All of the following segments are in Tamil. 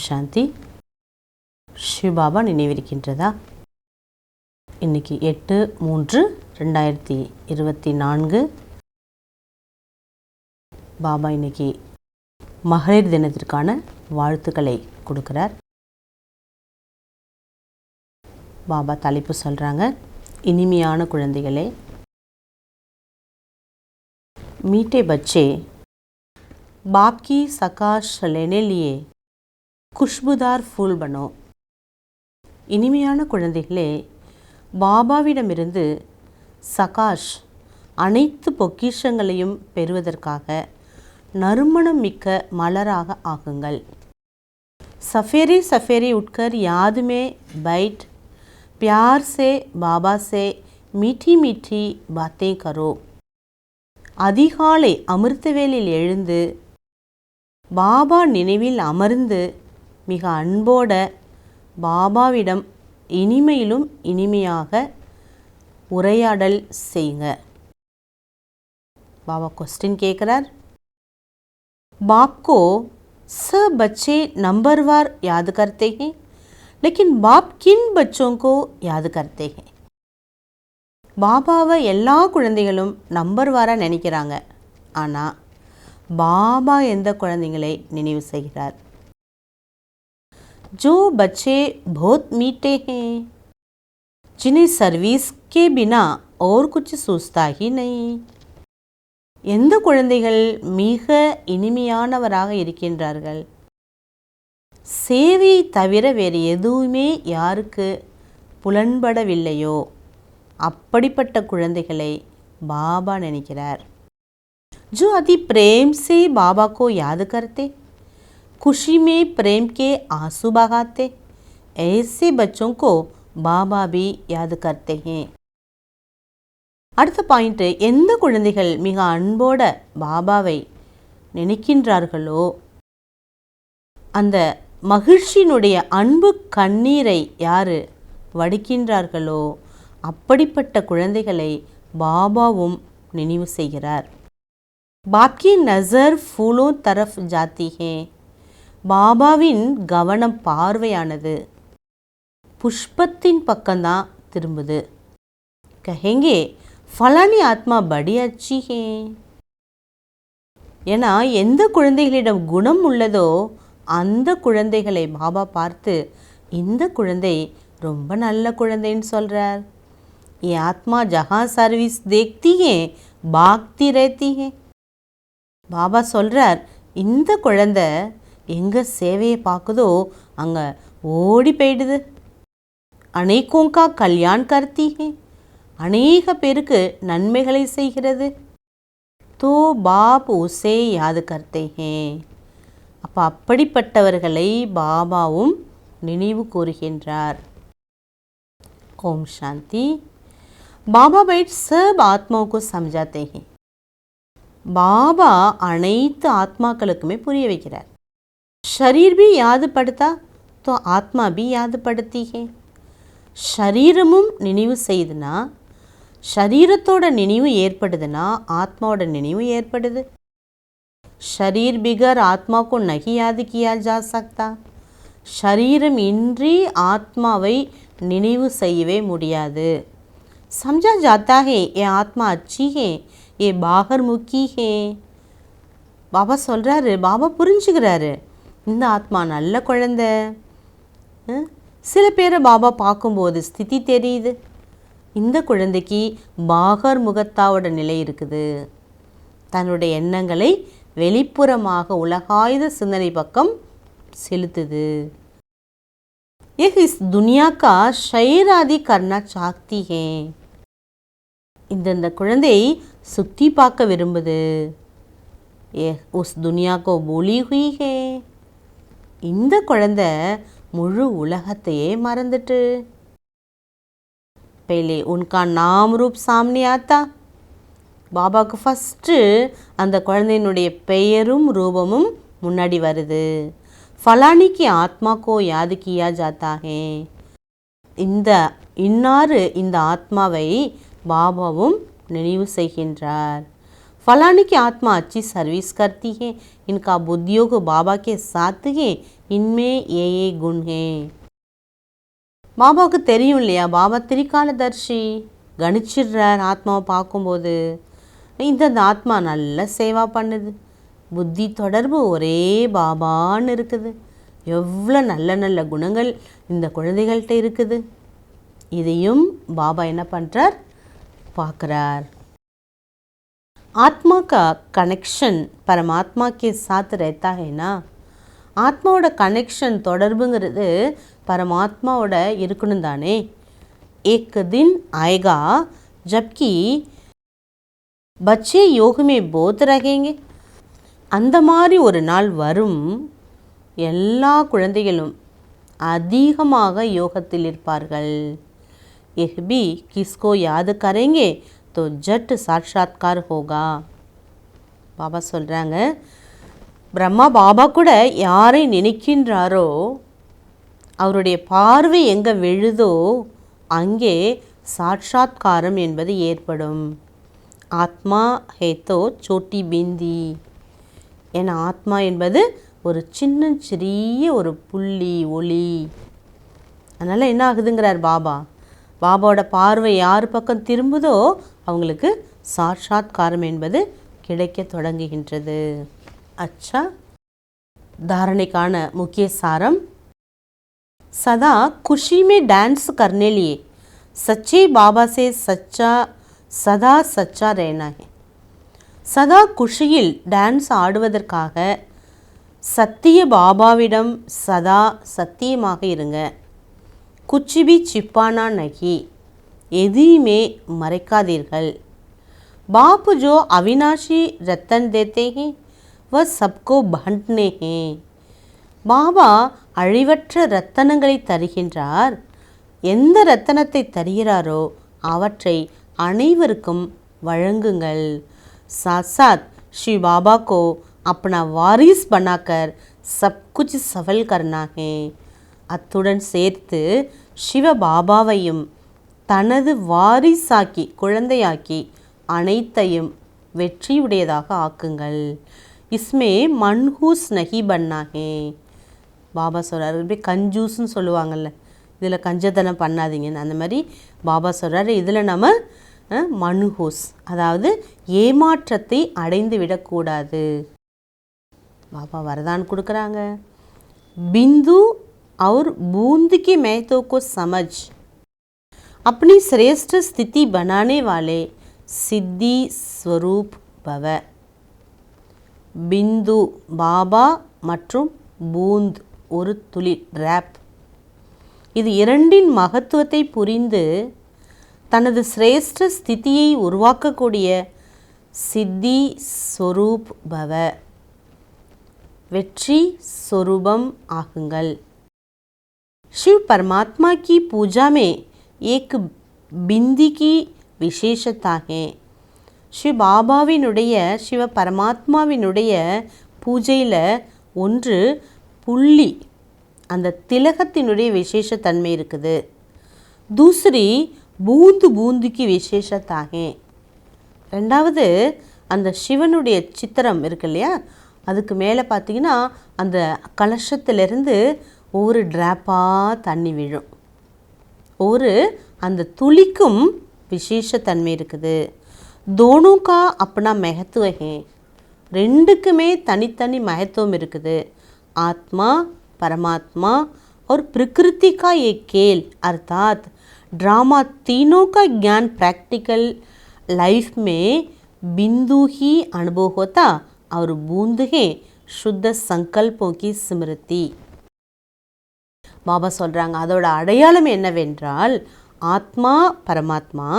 சாந்தி சிவபாபா நினைவிருக்கின்றதா இன்னைக்கு எட்டு மூன்று ரெண்டாயிரத்தி இருபத்தி நான்கு பாபா இன்னைக்கு மகளிர் தினத்திற்கான வாழ்த்துக்களை கொடுக்குறார் பாபா தலைப்பு சொல்கிறாங்க இனிமையான குழந்தைகளே मीठे बच्चे बाप की सकाश लेने लिए குஷ்புதார் ஃபூல்பனோ இனிமையான குழந்தைகளே பாபாவிடமிருந்து சகாஷ் அனைத்து பொக்கிஷங்களையும் பெறுவதற்காக நறுமணம் மிக்க மலராக ஆகுங்கள் சஃபேரி சஃபேரி உட்கர் யாதுமே பைட் பியார் சே பாபா சே மிட்டி மிட்டி பாத்தே கரோ. அதிகாலை அமிர்தவேலில் எழுந்து பாபா நினைவில் அமர்ந்து மிக அன்போட பாபாவிடம் இனிமையிலும் இனிமையாக உரையாடல் செய்யுங்க பாபா கொஸ்டின் கேட்குறார் बाप को सब बच्चे नंबरवार याद करते हैं लेकिन बाप किन बच्चों को याद करते हैं பாபாவை எல்லா குழந்தைகளும் நம்பர் வார நினைக்கிறாங்க ஆனால் பாபா எந்த குழந்தைங்களை நினைவு செய்கிறார் जो बच्चे बहुत मीठे हैं जिन्हें सर्विस के बिना और कुछ सोचता ही नहीं எந்த குழந்தைகள் மிக இனிமையானவராக இருக்கின்றார்கள் சேவை தவிர வேறு எதுவுமே யாருக்கு புலன்படவில்லையோ அப்படிப்பட்ட குழந்தைகளை பாபா நினைக்கிறார் जो अति प्रेम से बाबा को याद करते खुशी में प्रेम के आंसू बहाते ऐसे बच्चों को பாபா भी याद करते हैं அடுத்த பாயிண்ட்டு எந்த குழந்தைகள் மிக அன்போட பாபாவை நினைக்கின்றார்களோ அந்த மகிழ்ச்சியினுடைய அன்பு கண்ணீரை யார் வடிக்கின்றார்களோ அப்படிப்பட்ட குழந்தைகளை பாபாவும் நினைவு செய்கிறார் பாக்கி நசர் ஃபூலோ தரஃப் ஜாத்தி ஹே பாபாவின் கவனம் பார்வையானது புஷ்பத்தின் பக்கம்தான் திரும்புது கஹெங்கே ஃபலானி ஆத்மா படி அச்சி ஹே ஏன்னா எந்த குழந்தைகளிடம் குணம் உள்ளதோ அந்த குழந்தைகளை பாபா பார்த்து இந்த குழந்தை ரொம்ப நல்ல குழந்தைன்னு சொல்கிறார் ये आत्मा जहाँ सर्विस देखती है பாக்தி रहती है பாபா சொல்கிறார் இந்த குழந்தை எங்கே சேவையை பார்க்குதோ அங்கே ஓடி போயிடுது அனைக்கோங்கா கல்யாண் கர்த்தி ஹே அநேக பேருக்கு நன்மைகளை செய்கிறது தோ பாப் உசே யாது கர்த்தே ஹே அப்போ அப்படிப்பட்டவர்களை பாபாவும் நினைவு கூறுகின்றார் ओम शांति பாபா बैठ सब आत्माओं को समझाते हैं பாபா அனைத்து ஆத்மாக்களுக்குமே புரிய வைக்கிறார் शरीर भी याद पड़ता तो ஆத்மா भी याद पड़ती है ஷரீரமும் நினைவு செய்யுதுன்னா ஷரீரத்தோட நினைவு ஏற்படுதுன்னா ஆத்மாவோட நினைவு ஏற்படுது शरीर बिगर आत्मा को नहीं याद किया जा सकता ஷரீரம் இன்றி ஆத்மாவை நினைவு செய்யவே முடியாது समझा जाता है ये आत्मा अच्छी है ये बाहर मुखी है பாபா சொல்கிறாரு பாபா புரிஞ்சுக்கிறாரு இந்த ஆத்மா நல்ல குழந்தை அஹ், சில பேரை பாபா பார்க்கும்போது ஸ்திதி தெரியுது இந்த குழந்தைக்கு பாகர் முகத்தாவோட நிலை இருக்குது தன்னுடைய எண்ணங்களை வெளிப்புறமாக உலகாயுத சிந்தனை பக்கம் செலுத்துது यह इस दुनिया का शैर आदि करना चाहती है இந்தந்த குழந்தை சுத்தி பார்க்க விரும்புது ஏ உஸ் துனியாக்கோ போலி ஹுய் ஹே இந்த குழந்த முழு உலகத்தையே மறந்துட்டு. பெலே உன்கா நாம் ரூப் சாம்னி ஆத்தா. பாபாவுக்கு ஃபஸ்ட்டு அந்த குழந்தையினுடைய பெயரும் ரூபமும் முன்னாடி வருது. ஃபலானிக்கு ஆத்மாக்கோ யாதுக்கியா கியா ஜாத்தாகே. இந்த இன்னாறு இந்த ஆத்மாவை பாபாவும் நினைவு செய்கின்றார். फलाने की आत्मा अच्छी सर्विस करती है इनका बुद्धियों को बाबा के साथ है इनमें ये ये गुण हैं பாபாவுக்கு தெரியும் இல்லையா பாபா திரிகாலதர்ஷி கணிச்சிடுறார் ஆத்மாவை பார்க்கும்போது இந்த இந்த ஆத்மா நல்ல சேவா பண்ணுது புத்தி தொடர்பு ஒரே பாபான்னு இருக்குது எவ்வளோ நல்ல நல்ல குணங்கள் இந்த குழந்தைகள்கிட்ட இருக்குது இதையும் பாபா என்ன பண்ணுறார் பார்க்குறார் आत्मा का कनेक्शन परमात्मा के साथ रहता है ना ஆத்மாவோட கனெக்ஷன் தொடர்புங்கிறது பரமாத்மாவோட இருக்கணும் தானே एक दिन आएगा जबकि बच्चे योग में बोध रहेंगे அந்த மாதிரி ஒரு நாள் வரும் எல்லா குழந்தைகளும் அதிகமாக யோகத்தில் இருப்பார்கள் यह भी किसको याद करेंगे तो ஜட் சாட்சாத்கார் होगा பாபா சொல்கிறாங்க பிரம்மா பாபா கூட யாரை நினைக்கின்றாரோ அவருடைய பார்வை எங்கே விழுதோ அங்கே சாட்சாத்காரம் என்பது ஏற்படும் ஆத்மா ஹேத்தோ சோட்டி பிந்தி என ஆத்மா என்பது ஒரு சின்ன சிறிய ஒரு புள்ளி ஒளி அதனால் என்ன ஆகுதுங்கிறார் பாபா பாபாவோட பார்வை யார் பக்கம் திரும்புதோ அவங்களுக்கு சாட்சாத்காரம் என்பது கிடைக்க தொடங்குகின்றது अच्छा धारणे का मुख्य सारम सदा खुशी में डांस करने लिए सच्चे बाबा से सच्चा सदा सच्चा रहना है சதா குஷியில் டான்ஸ் ஆடுவதற்காக சத்திய பாபாவிடம் சதா சத்தியமாக இருங்க குச்சிபி சிப்பானா நகி எதையுமே மறைக்காதீர்கள் பாபு ஜோ அவினாஷி ரத்தன் தேத்தே ஹே வ சப்கோ பண்ட்னே ஹே பாபா அழிவற்ற ரத்தனங்களை தருகின்றார் எந்த ரத்தனத்தை தருகிறாரோ அவற்றை அனைவருக்கும் வழங்குங்கள் साथ साथ श्री बाबा को अपना वारिस बनाकर सब कुछ सफल करना है அத்துடன் சேர்த்து சிவபாபாவையும் தனது வாரிசாக்கி குழந்தையாக்கி அனைத்தையும் வெற்றியுடையதாக ஆக்குங்கள். இஸ்மே மன்ஹூஸ் நஹி பண்ணாகே பாபா சொல்கிறார் இப்படி கஞ்சூஸ்ன்னு சொல்லுவாங்கள்ல இதில் கஞ்சத்தனம் பண்ணாதீங்கன்னு. அந்த மாதிரி பாபா சொல்கிறார் இதில் நம்ம மனுஹூஸ் அதாவது ஏமாற்றத்தை அடைந்து விடக்கூடாது. பாபா வரதான் கொடுக்குறாங்க. பிந்து और बूंद के महत्व को समझ अपनी श्रेष्ठ स्थिति बनाने वाले सिद्धि स्वरूप भव பிந்து பாபா மற்றும் பூந்த் ஒரு துளி ரேப் இது இரண்டின் மகத்துவத்தை புரிந்து தனது சிரேஷ்ட ஸ்திதியை உருவாக்கக்கூடிய சித்தி ஸ்வரூப் பவ வெற்றி स्वरूपम ஆகுங்கள் शिव परमात्मा की पूजा में एक बिंदी की विशेषता है ஸ்ரீ பாபாவினுடைய சிவ பரமாத்மாவினுடைய பூஜையில் ஒன்று புள்ளி அந்த திலகத்தினுடைய விசேஷத்தன்மை இருக்குது தூசரி பூந்து பூந்துக்கு விசேஷத்தாகே ரெண்டாவது அந்த சிவனுடைய சித்திரம் இருக்கு இல்லையா அதுக்கு மேலே பார்த்தீங்கன்னா அந்த கலசத்திலிருந்து ஒரு ட்ராப்பாக தண்ணி விழும். ஒரு அந்த துளிக்கும் விசேஷத்தன்மை இருக்குது. தோணுக்கா அப்படின்னா மெகத்துவகே ரெண்டுக்குமே தனித்தனி மகத்துவம் இருக்குது. ஆத்மா பரமாத்மா ஒரு प्रकृति का ये खेल अर्थात ड्रामा तीनों का ज्ञान प्रैक्टिकल लाइफ में बिंदु ही अनुभव होता और बूंद है शुद्ध संकल्पों பாபா சொல்கிறாங்க அதோட அடையாளம் என்னவென்றால் ஆத்மா பரமாத்மா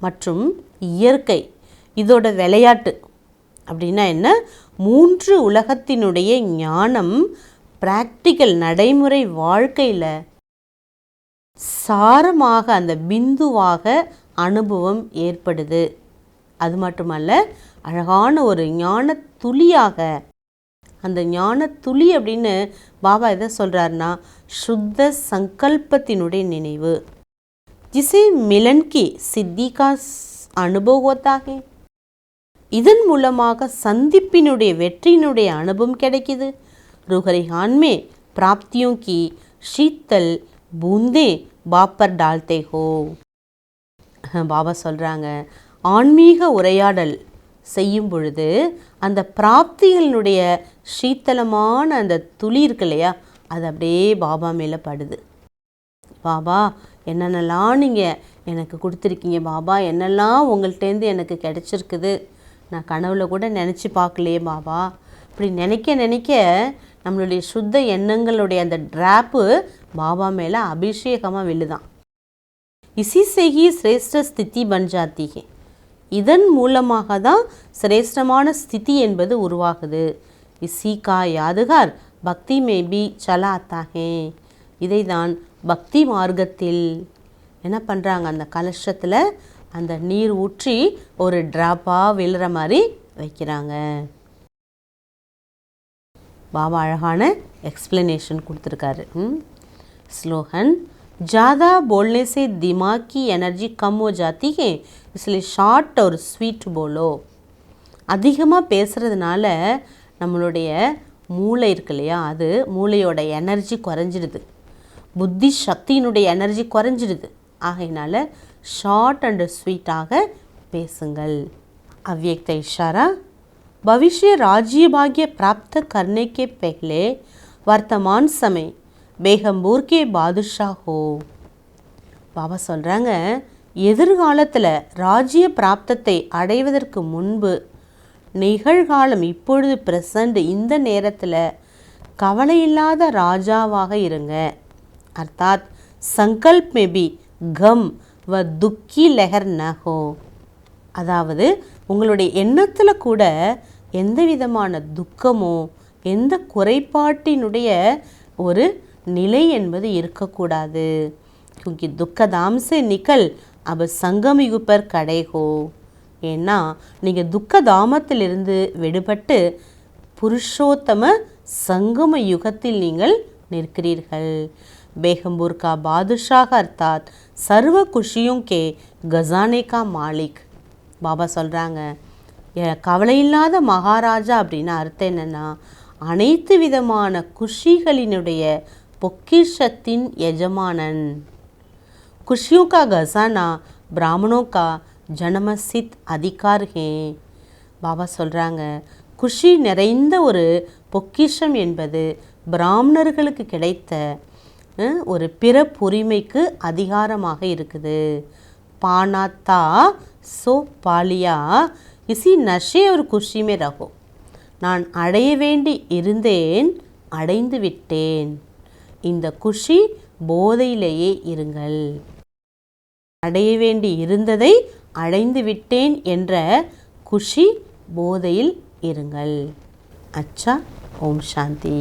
மற்றும் இயற்கை. இதோட விளையாட்டு அப்படின்னா என்ன? மூன்று உலகத்தினுடைய ஞானம் ப்ராக்டிக்கல் நடைமுறை வாழ்க்கையில் சாரமாக அந்த பிந்துவாக அனுபவம் ஏற்படுது. அது மட்டுமல்ல அழகான ஒரு ஞான துளியாக அந்த ஞான துளி அப்படின்னு பாபா எதை சொல்கிறாருன்னா சுத்த சங்கல்பத்தினுடைய நினைவு. ஜிசே மிலன்கி சித்திகா அனுபவம் ஹோத்தாகே இதன் மூலமாக சந்திப்பினுடைய வெற்றியினுடைய அனுபவம் கிடைக்கிது. ருஹரிஹான்மே பிராப்தியும் கி ஷீத்தல் பூந்தே பாப்பர் டால்தே ஹோ. பாபா சொல்கிறாங்க ஆன்மீக உரையாடல் செய்யும் பொழுது அந்த பிராப்திகளினுடைய சீத்தலமான அந்த துளி இருக்கு இல்லையா அது அப்படியே பாபா மேலே படுது. பாபா என்னென்னலாம் நீங்கள் எனக்கு கொடுத்துருக்கீங்க பாபா என்னெல்லாம் உங்கள்கிட்டேருந்து எனக்கு கிடச்சிருக்குது? நான் கனவுல கூட நினச்சி பார்க்கலையே பாபா. இப்படி நினைக்க நினைக்க நம்மளுடைய சுத்த எண்ணங்களுடைய அந்த ட்ராப்பு பாபா மேலே அபிஷேகமாக விழுதான். இசிசெகி சிரேஷ்ட ஸ்திதி பஞ்சாத்திகே. இதன் மூலமாக தான் சிரேஷ்டமான ஸ்திதி என்பது உருவாகுது. இசி கா யாதுகார் பக்தி மேபி சலாத்தா ஹே இதை தான் பக்தி மார்க்கத்தில் என்ன பண்ணுறாங்க அந்த கலசத்தில் அந்த நீர் ஊற்றி ஒரு ட்ராப்பாக விழுற மாதிரி வைக்கிறாங்க பாபா அழகான எக்ஸ்பிளனேஷன் கொடுத்துருக்காரு ஸ்லோகன் ज़्यादा बोलने से दिमाग की एनर्जी कम हो जाती है इसलिए ஷார்ட் ஒரு ஸ்வீட் போலோ அதிகமாக பேசுகிறதுனால நம்மளுடைய மூளை இருக்கு இல்லையா அது மூளையோட எனர்ஜி குறைஞ்சிடுது புத்தி சக்தியினுடைய எனர்ஜி குறைஞ்சிடுது ஆகையினால ஷார்ட் அண்ட் ஸ்வீட்டாக பேசுங்கள் अव्यक्त इशारा भविष्य राज्य भाग्य प्राप्त करने के पहले वर्तमान समय பேகம்பூர் கே பாதுஷா ஹோ பாபா சொல்கிறாங்க எதிர்காலத்தில் ராஜ்ய பிராப்தத்தை அடைவதற்கு முன்பு நிகழ்காலம் இப்பொழுது ப்ரெசண்ட் இந்த நேரத்தில் கவலையில்லாத ராஜாவாக இருங்க அர்த்தாத் சங்கல்ப் மேபி கம் வ துக்கி லெஹர் நஹோ அதாவது உங்களுடைய எண்ணத்தில் கூட எந்த விதமான துக்கமோ எந்த குறைபாட்டினுடைய ஒரு நிலை என்பது இருக்கக்கூடாது क्योंकि துக்கதாம் से நிக்கல் अब சங்கம் யுகப்பர் கடைகோ ஏன்னா நீங்கள் துக்கதாமத்திலிருந்து விடுபட்டு புருஷோத்தம சங்கம யுகத்தில் நீங்கள் நிற்கிறீர்கள் பேகம்பூர் கா பாதுஷாக அர்த்தாத் சர்வ குஷியும் கே கசானே கா மாலிக் பாபா சொல்கிறாங்க கவலையில்லாத மகாராஜா அப்படின்னு அர்த்தம் என்னென்னா அனைத்து விதமான குஷிகளினுடைய பொக்கிஷத்தின் எஜமானன் खुशियों का खजाना ब्राह्मणों का ஜனமசித் அதிகார் ஹே பாபா சொல்கிறாங்க குஷி நிறைந்த ஒரு பொக்கிஷம் என்பது பிராமணர்களுக்கு கிடைத்த ஒரு பிறப்புரிமைக்கு அதிகாரமாக இருக்குது. பானாத்தா சோ பாலியா இசி நஷே ஒரு குஷிமே ரகோ. நான் அடைய வேண்டி இருந்தேன் அடைந்து விட்டேன். இந்த குஷி போதையிலேயே இருங்கள். அடைய வேண்டி இருந்ததை அடைந்து விட்டேன் என்ற குஷி போதையில் இருங்கள். அச்சா ஓம் சாந்தி.